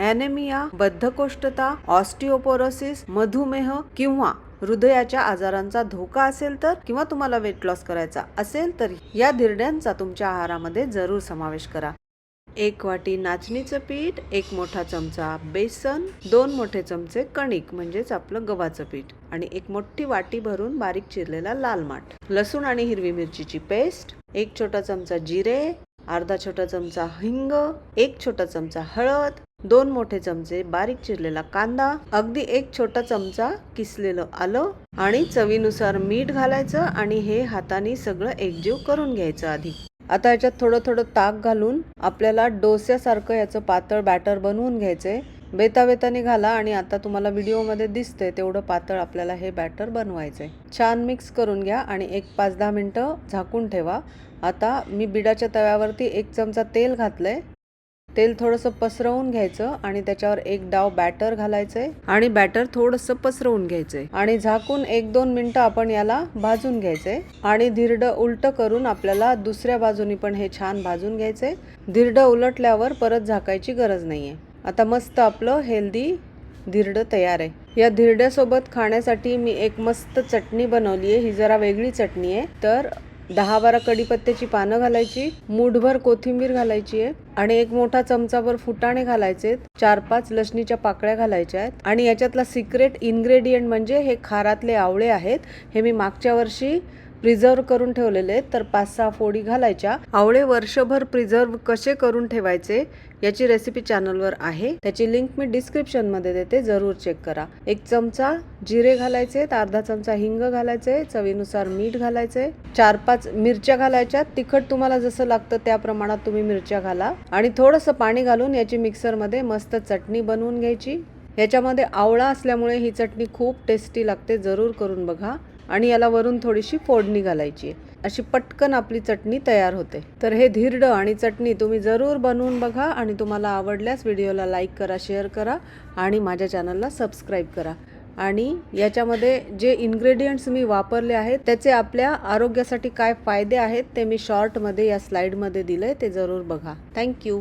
Anaemia बद्धकोष्ठता osteoporosis मधुमेह किंवा हृदयाच्या आजारांचा धोका असेल तर किंवा तुम्हाला वेट लॉस करायचा असेल तर या धिरड्यांचा तुमच्या आहारामध्ये जरूर समावेश करा. एक वाटी नाचणीचं पीठ एक मोठा चमचा बेसन दोन मोठे चमचे कणिक म्हणजेच आपलं गव्हाचं पीठ आणि एक मोठी वाटी भरून बारीक चिरलेला लाल माठ लसूण आणि हिरवी मिरचीची पेस्ट एक छोटा चमचा जिरे अर्धा छोटा चमचा हिंग एक छोटा चमचा हळद दोन मोठे चमचे बारीक चिरलेला कांदा अगदी एक छोटा चमचा किसलेलं आलं आणि चवीनुसार मीठ घालायचं आणि हे हाताने सगळं एकजीव करून घ्यायचं आधी. आता याच्यात थोडं थोडं ताक घालून आपल्याला डोस्यासारखं याचं पातळ बॅटर बनवून घ्यायचंय. बेतावेताने घाला आणि आता तुम्हाला व्हिडिओमध्ये दिसते तेवढं पातळ आपल्याला हे बॅटर बनवायचं आहे छान मिक्स करून घ्या आणि एक पाच दहा मिनटं झाकून ठेवा. आता मी बिडाच्या तव्यावरती एक चमचा तेल घातलं आहे तेल थोडंसं पसरवून घ्यायचं आणि त्याच्यावर एक डाव बॅटर घालायचंय आणि बॅटर थोडंसं पसरवून घ्यायचंय. आणि झाकून एक दोन मिनटं आपण याला भाजून घ्यायचंय. आणि धिरडं उलट करून आपल्याला दुसऱ्या बाजूनी पण हे छान भाजून घ्यायचंय. धिरडं उलटल्यावर परत झाकायची गरज नाहीये. आता मस्त आपलं हेल्दी धिरडं तयार आहे. या धिरड्यासोबत खाण्यासाठी मी एक मस्त चटणी बनवली आहे. ही जरा वेगळी चटणी आहे. तर दहा बारा कडीपत्त्याची पानं घालायची मूठभर कोथिंबीर घालायची आहे आणि एक मोठा चमचाभर फुटाणे घालायचे चार पाच लसणीच्या पाकळ्या घालायच्या आहेत आणि याच्यातला सिक्रेट इन्ग्रेडियंट म्हणजे हे खारातले आवळे आहेत. हे मी मागच्या वर्षी प्रिझर्व करून ठेवलेले तर पाच सहा फोडी घालायच्या. आवळे वर्षभर प्रिझर्व कसे करून ठेवायचे याची रेसिपी चॅनलवर आहे. त्याची लिंक मी डिस्क्रिप्शनमध्ये देते जरूर चेक करा. एक चमचा जिरे घालायचे अर्धा चमचा हिंग घालायचे चवीनुसार मीठ घालायचे चार पाच मिरच्या घालायच्या तिखट तुम्हाला जसं लागतं त्या प्रमाणात तुम्ही मिरच्या घाला. आणि थोडंसं पाणी घालून याची मिक्सरमध्ये मस्त चटणी बनवून घ्यायची. याच्यामध्ये आवळा असल्यामुळे ही चटणी खूप टेस्टी लागते जरूर करून बघा. आणि याला वरून थोडीशी फोडणी घालायची अशी पटकन आपली चटणी तयार होते. तर हे धिरडं आणि चटणी तुम्ही जरूर बनवून बघा आणि तुम्हाला आवडल्यास व्हिडिओला लाईक करा शेअर करा आणि माझ्या चॅनलला सबस्क्राईब करा. आणि याच्यामध्ये जे इन्ग्रेडियंट्स मी वापरले आहेत त्याचे आपल्या आरोग्यासाठी काय फायदे आहेत ते मी शॉर्टमध्ये या स्लाईडमध्ये दिले ते जरूर बघा. थँक्यू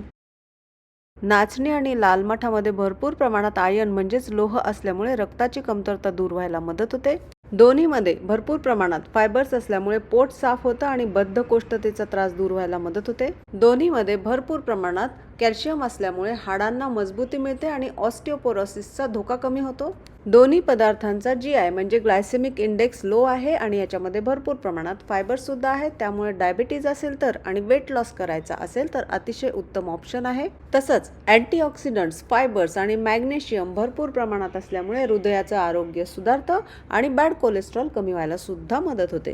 नाचणी आणि लाल मठामध्ये भरपूर प्रमाणात आयन म्हणजेच लोह असल्यामुळे रक्ताची कमतरता दूर व्हायला मदत होते. दोन्हीमध्ये भरपूर प्रमाणात फायबर्स असल्यामुळे पोट साफ होतं आणि बद्धकोष्ठतेचा त्रास दूर व्हायला मदत होते. दोन्हीमध्ये भरपूर प्रमाणात कॅल्शियम असल्यामुळे हाडांना मजबूती मिळते आणि ऑस्टिओपोरोसिसचा धोका कमी होतो. दोन्ही पदार्थांचा जी आय म्हणजे ग्लायसेमिक इंडेक्स लो आहे आणि याच्यामध्ये भरपूर प्रमाणात फायबरसुद्धा आहे आहेत. त्यामुळे डायबिटीज असेल तर आणि वेट लॉस करायचा असेल तर अतिशय उत्तम ऑप्शन आहे. तसंच अँटीऑक्सिडंट्स फायबर्स आणि मॅग्नेशियम भरपूर प्रमाणात असल्यामुळे हृदयाचं आरोग्य सुधारतं आणि बॅड कोलेस्ट्रॉल कमी व्हायला सुद्धा मदत होते.